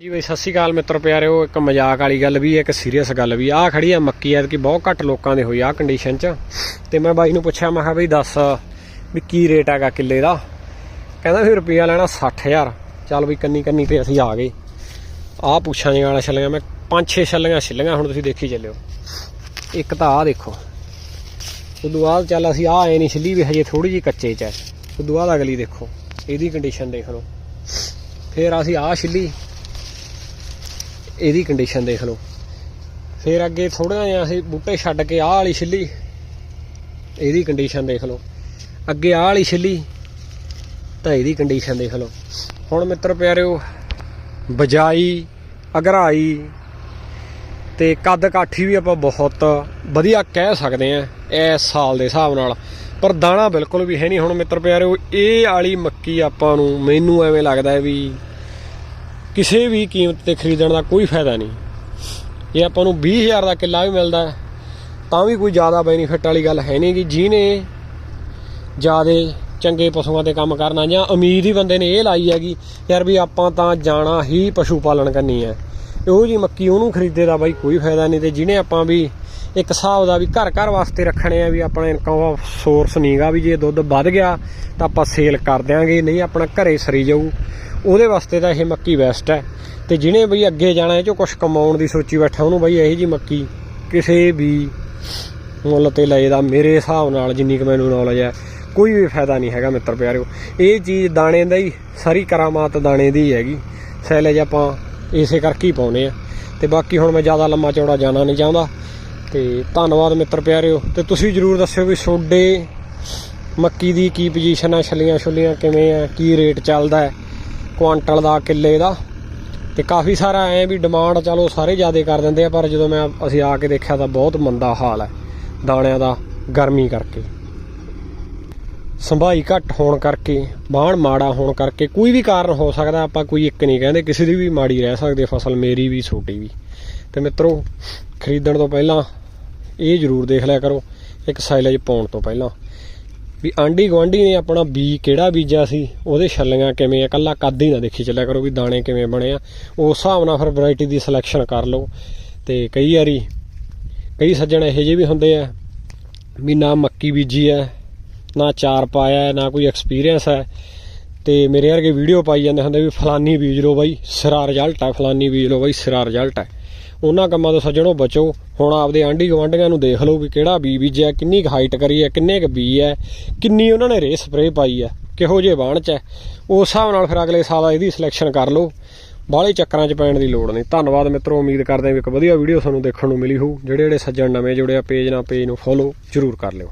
ਜੀ ਬਈ, ਸਤਿ ਸ਼੍ਰੀ ਅਕਾਲ ਮਿੱਤਰ, ਪਿਆਰਿਓ, ਇੱਕ ਮਜ਼ਾਕ ਵਾਲੀ ਗੱਲ ਵੀ ਹੈ ਇੱਕ ਸੀਰੀਅਸ ਗੱਲ ਵੀ। ਆਹ ਖੜੀ ਆ ਮੱਕੀ ਐ ਕਿ ਬਹੁਤ ਘੱਟ ਲੋਕਾਂ ਦੇ ਹੋਈ ਆ ਕੰਡੀਸ਼ਨ 'ਚ। ਤੇ ਮੈਂ ਬਾਈ ਨੂੰ ਪੁੱਛਿਆ, ਮੈਂ ਕਿਹਾ ਬਈ, ਦੱਸ ਵੀ ਕੀ ਰੇਟ ਹੈਗਾ ਕਿੱਲੇ ਦਾ? ਕਹਿੰਦਾ ਵੀ ਰੁਪਈਆ ਲੈਣਾ 60000 ਚੱਲ ਬਈ, ਕੰਨੀ ਕੰਨੀ ਤੇ ਅਸੀਂ ਆ ਗਏ। ਆਹ ਪੁੱਛਾਂ ਜਿਹੀਆਂ ਵਾਲਾ ਛੱਲੀਆਂ, ਮੈਂ ਪੰਜ ਛੇ ਛੱਲੀਆਂ ਛਿੱਲੀਆਂ, ਹੁਣ ਤੁਸੀਂ ਦੇਖੀ ਚੱਲਿਓ। ਇੱਕ ਤਾਂ ਆਹ ਦੇਖੋ। ਉਦੋਂ ਬਾਅਦ ਚੱਲ ਅਸੀਂ ਆਹ ਐ ਨਹੀਂ ਛਿੱਲੀ ਵੀ ਹਜੇ ਥੋੜੀ ਜੀ ਕੱਚੇ 'ਚ ਹੈ। ਉਦੋਂ ਬਾਅਦ ਅਗਲੀ ਦੇਖੋ। ਇਹਦੀ ਕੰਡੀਸ਼ਨ ਦੇਖ ਲਓ। ਫਿਰ ਅਸੀਂ ਆਹ ਛਿੱਲੀ। ਇਹਦੀ ਕੰਡੀਸ਼ਨ ਦੇਖ ਲਓ। ਫਿਰ ਅੱਗੇ ਥੋੜਾ ਜਿਹਾ ਅਸੀਂ ਬੂਟੇ ਛੱਡ ਕੇ ਆਹ ਵਾਲੀ ਛਿੱਲੀ, ਇਹਦੀ ਕੰਡੀਸ਼ਨ ਦੇਖ ਲਓ। ਅੱਗੇ ਆਹ ਵਾਲੀ ਛਿੱਲੀ, ਤਾਂ ਇਹਦੀ ਕੰਡੀਸ਼ਨ ਦੇਖ ਲਓ। ਹੁਣ ਮਿੱਤਰ ਪਿਆਰਿਓ, ਬਜਾਈ, ਅਗਰਾਈ ਤੇ ਕੱਦ ਕਾਠੀ ਵੀ ਆਪਾਂ ਬਹੁਤ ਵਧੀਆ ਕਹਿ ਸਕਦੇ ਆ ਇਸ ਸਾਲ ਦੇ ਹਿਸਾਬ ਨਾਲ। ਪਰ ਦਾਣਾ ਬਿਲਕੁਲ ਵੀ ਹੈ ਨਹੀਂ। ਹੁਣ ਮਿੱਤਰ ਪਿਆਰਿਓ, ਇਹ ਵਾਲੀ ਮੱਕੀ ਆਪਾਂ ਨੂੰ ਮੈਨੂੰ ਐਵੇਂ ਲੱਗਦਾ ਵੀ ਕਿਸੇ ਵੀ ਕੀਮਤ ਤੇ ਖਰੀਦਣ ਦਾ ਕੋਈ ਫਾਇਦਾ ਨਹੀਂ। ਇਹ ਆਪਾਂ ਨੂੰ 20000 ਦਾ ਕਿੱਲਾ ਵੀ ਮਿਲਦਾ ਤਾਂ ਵੀ ਕੋਈ ਜ਼ਿਆਦਾ ਬੈਨੀਫਿਟ ਵਾਲੀ ਗੱਲ ਹੈ ਨਹੀਂ ਕਿ ਜਿਹਨੇ ਜ਼ਿਆਦਾ ਚੰਗੇ ਪਸ਼ੂਆਂ ਤੇ ਕੰਮ ਕਰਨਾ ਜਾਂ ਉਮੀਦ ਹੀ ਬੰਦੇ ਨੇ ਇਹ ਲਾਈ ਹੈਗੀ ਯਾਰ ਵੀ ਆਪਾਂ ਤਾਂ ਜਾਣਾ ਹੀ ਪਸ਼ੂ ਪਾਲਣ ਕਰਨੀ ਹੈ। ਇਹੋ ਜੀ ਮੱਕੀ ਉਹਨੂੰ ਖਰੀਦੇ ਦਾ ਬਾਈ ਕੋਈ ਫਾਇਦਾ ਨਹੀਂ ਤੇ ਜਿਹਨੇ ਆਪਾਂ ਵੀ ਇੱਕ ਹਿਸਾਬ ਦਾ ਵੀ ਘਰ ਘਰ ਵਾਸਤੇ ਰੱਖਣੇ ਆ ਵੀ ਆਪਣਾ ਇਨਕਮ ਸੋਰਸ ਨਹੀਂਗਾ ਵੀ ਜੇ ਦੁੱਧ ਵੱਧ ਗਿਆ ਤਾਂ ਆਪਾਂ ਸੇਲ ਕਰ ਦਿਆਂਗੇ, ਨਹੀਂ ਆਪਣਾ ਘਰੇ ਸਰੀ ਜਾਊ। ਉਹਦੇ ਵਾਸਤੇ ਤਾਂ ਇਹ ਮੱਕੀ ਬੈਸਟ ਹੈ। ਤੇ ਜਿਹਨੇ ਬਈ ਅੱਗੇ ਜਾਣਾ, ਇਹ ਚੋਂ ਕੁਝ ਕਮਾਉਣ ਦੀ ਸੋਚੀ ਬੈਠਾ, ਉਹਨੂੰ ਬਈ ਇਹੋ ਜੀ ਮੱਕੀ ਕਿਸੇ ਵੀ ਮੁੱਲ ਤੇ ਲਏ ਦਾ ਮੇਰੇ ਹਿਸਾਬ ਨਾਲ ਜਿੰਨੀ ਕੁ ਮੈਨੂੰ ਨੌਲੇਜ ਹੈ, ਕੋਈ ਵੀ ਫਾਇਦਾ ਨਹੀਂ ਹੈਗਾ ਮਿੱਤਰ ਪਿਆਰਿਓ। ਇਹ ਚੀਜ਼ ਦਾਣੇ ਦਾ ਹੀ, ਸਾਰੀ ਕਰਾਮਾਤ ਦਾਣੇ ਦੀ ਹੈਗੀ। ਸੈਲੇਜ ਆਪਾਂ ਇਸੇ ਕਰਕੇ ਹੀ ਪਾਉਨੇ ਆ। ਤੇ ਬਾਕੀ ਹੁਣ ਮੈਂ ਜ਼ਿਆਦਾ ਲੰਮਾ ਚੌੜਾ ਜਾਣਾ ਨਹੀਂ ਚਾਹੁੰਦਾ। ਤੇ ਧੰਨਵਾਦ ਮਿੱਤਰ ਪਿਆਰਿਓ, ਤੇ ਤੁਸੀਂ ਜਰੂਰ ਦੱਸਿਓ ਵੀ ਤੁਹਾਡੇ ਮੱਕੀ ਦੀ ਕੀ ਪੋਜੀਸ਼ਨ ਹੈ ਛੱਲੀਆਂ ਛੁੱਲੀਆਂ ਕਿਵੇਂ ਆ, ਕੀ ਰੇਟ ਚੱਲਦਾ ਹੈ, ਕੁਆਂਟਲ ਦਾ, ਕਿੱਲੇ ਦਾ। ਤੇ ਕਾਫੀ ਸਾਰਾ ਐ ਵੀ ਡਿਮਾਂਡ ਚਲੋ ਸਾਰੇ ਜ਼ਿਆਦਾ ਕਰ ਦਿੰਦੇ ਆ, ਪਰ ਜਦੋਂ ਮੈਂ ਅਸੀਂ ਆ ਕੇ ਦੇਖਿਆ ਤਾਂ ਬਹੁਤ ਮੰਦਾ ਹਾਲ ਹੈ ਦਾਣਿਆਂ ਦਾ ਗਰਮੀ ਕਰਕੇ। ਸੰਭਾਈ ਘੱਟ ਹੋਣ ਕਰਕੇ ਬਾਣ ਮਾੜਾ ਹੋਣ ਕਰਕੇ ਕੋਈ ਵੀ ਕਾਰਨ ਹੋ ਸਕਦਾ, ਆਪਾਂ ਕੋਈ ਇੱਕ ਨਹੀਂ ਕਹਿੰਦੇ, ਕਿਸੇ ਦੀ ਵੀ ਮਾੜੀ ਰਹਿ ਸਕਦੀ, ਫਸਲ ਮੇਰੀ ਵੀ, ਛੋਟੀ ਵੀ। ਤੇ ਮਿੱਤਰੋ, ਖਰੀਦਣ ਤੋਂ ਪਹਿਲਾਂ ਇਹ ਜ਼ਰੂਰ ਦੇਖ ਲਿਆ ਕਰੋ, ਇੱਕ ਸਾਈਲੇਜ ਪਾਉਣ ਤੋਂ ਪਹਿਲਾਂ, ਵੀ ਆਂਢੀ ਗੁਆਂਢੀ ਨੇ ਆਪਣਾ ਬੀ ਕਿਹੜਾ ਬੀਜਿਆ ਸੀ, ਉਹਦੇ ਛੱਲੀਆਂ ਕਿਵੇਂ ਆ, ਕੱਲਾ ਕੱਦ ਹੀ ਨਾ ਦੇਖੀ ਚੱਲਿਆ ਕਰੋ ਵੀ ਦਾਣੇ ਕਿਵੇਂ ਬਣੇ ਆ। ਉਸ ਹਿਸਾਬ ਨਾਲ ਫਿਰ ਵੈਰਾਈਟੀ ਦੀ ਸਿਲੈਕਸ਼ਨ ਕਰ ਲਓ, ਤੇ ਕਈ ਵਾਰੀ, ਕਈ ਸੱਜਣ ਇਹੋ ਜਿਹੇ ਵੀ ਹੁੰਦੇ ਆ, ਵੀ ਨਾ ਮੱਕੀ ਬੀਜੀ ਹੈ, ਨਾ ਚਾਰ ਪਾਇਆ ਨਾ ਕੋਈ ਐਕਸਪੀਰੀਅੰਸ ਹੈ ਤੇ ਮੇਰੇ ਵਰਗੇ ਵੀਡੀਓ ਪਾਈ ਜਾਂਦੇ ਹੁੰਦੇ ਵੀ ਫਲਾਨੀ ਬੀਜ ਲਓ ਬਾਈ, ਸਿਰਾ ਰਿਜ਼ਲਟ ਹੈ ਫਲਾਨੀ ਬੀਜ ਲਓ ਬਾਈ, ਸਿਰਾ ਰਿਜ਼ਲਟ ਹੈ ਉਹਨਾਂ ਕੰਮਾਂ ਤੋਂ ਸੱਜਣੋ ਬਚੋ। ਹੁਣ ਆਪਦੇ ਆਂਢੀ ਗੁਆਂਢੀਆਂ ਨੂੰ ਦੇਖ ਲਓ ਵੀ ਕਿਹੜਾ ਬੀ ਬੀਜਿਆ, ਕਿੰਨੀ ਕੁ ਹਾਈਟ ਕਰੀ ਹੈ, ਕਿੰਨੇ ਕੁ ਬੀ ਹੈ, ਕਿੰਨੀ ਉਹਨਾਂ ਨੇ ਰੇ ਸਪਰੇ ਪਾਈ ਹੈ, ਕਿਹੋ ਜਿਹੇ ਬਾਣ ਚ ਹੈ। ਉਸ ਹਿਸਾਬ ਨਾਲ ਫਿਰ ਅਗਲੇ ਸਾਲ ਇਹਦੀ ਸਿਲੈਕਸ਼ਨ ਕਰ ਲਓ। ਬਾਹਲੇ ਚੱਕਰਾਂ 'ਚ ਪੈਣ ਦੀ ਲੋੜ ਨਹੀਂ। ਧੰਨਵਾਦ ਮਿੱਤਰੋ, ਉਮੀਦ ਕਰਦੇ ਹਾਂ ਵੀ ਇੱਕ ਵਧੀਆ ਵੀਡੀਓ ਤੁਹਾਨੂੰ ਦੇਖਣ ਨੂੰ ਮਿਲੀ ਹੋਊ। ਜਿਹੜੇ ਜਿਹੜੇ ਸੱਜਣ ਨਵੇਂ ਜੁੜੇ ਆ ਪੇਜ ਨਾਲ ਪੇਜ ਨੂੰ ਫੋਲੋ ਜ਼ਰੂਰ ਕਰ ਲਿਓ।